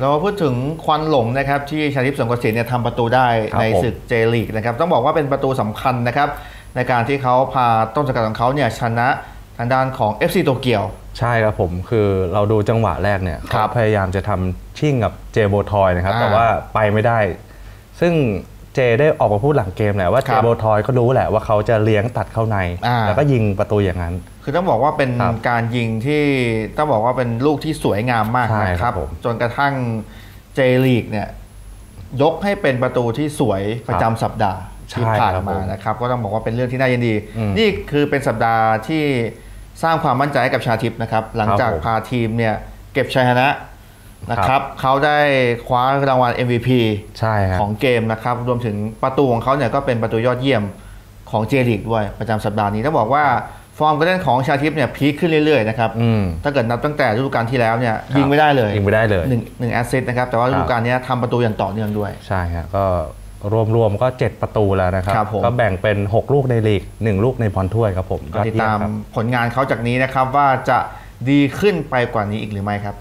เราพูดถึงควันหลงนะครับที่ชาลิปสงกระสินเนี่ยทำประตูได้ครับในผมศึกเจลีกนะครับต้องบอกว่าเป็นประตูสำคัญนะครับในการที่เขาพาต้นสังกัดของเขาเนี่ยชนะทางด้านของ FC โตเกียวใช่ครับผมคือเราดูจังหวะแรกเนี่ยครัเขาบพยายามจะทำชิ่งกับเจโบทอยนะครับอ่าแต่ว่าไปไม่ได้ ซึ่ง เจได้ออกมาพูดหลังเกมแหละว่าคเจรับโบทอยก็รู้แหละว่าเขาจะเลี้ยงตัดเข้าในอ่าแล้วก็ยิงประตูอย่างนั้น คือต้องบอกว่าเป็นครับการยิงที่ต้องบอกว่าเป็นลูกที่สวยงามมากใช่นะคครัรับบผมจนกระทั่งเจลีกเนี่ยยกให้เป็นประตูที่สวยประจำสัปดาห์ใช่ที่ผ่านครับมาผมนะครับก็ต้องบอกว่าเป็นเรื่องที่น่ายินดีอืมนี่คือเป็นสัปดาห์ที่สร้างความมั่นใจให้กับชาทิพย์นะครับ หลังจากครับผมพาทีมเนี่ยเก็บชัยชนะ นะครับ เขาได้คว้ารางวัล MVP ใช่ครับของเกมนะครับ รวมถึงประตูของเขาเนี่ยก็เป็นประตูยอดเยี่ยมของเจลีกด้วยประจำสัปดาห์นี้ต้องบอกว่าฟอร์มการเล่นของชาทิพย์เนี่ยพีคขึ้นเรื่อยๆนะครับอืมถ้าเกิดนับตั้งแต่ฤดูกาลที่แล้วเนี่ยยิงไม่ได้เลยยิงไม่ได้เลยหนึ่งหนึ่งแอสซิสต์นะครับแต่ว่าครับฤดูกาลเนี้ยทำประตูอย่างต่อเนื่องด้วยใช่ฮะก็รวมๆก็ 7 ประตูแล้วนะครับครับผมก็แบ่งเป็น 6 ลูกในลีก 1 ลูกในบอลถ้วยครับผมก็ติดตามยอเยี่ยครับผลงานเขาจากนี้นะครับว่าจะดีขึ้นไปกว่านี้อีกหรือไม่ครับ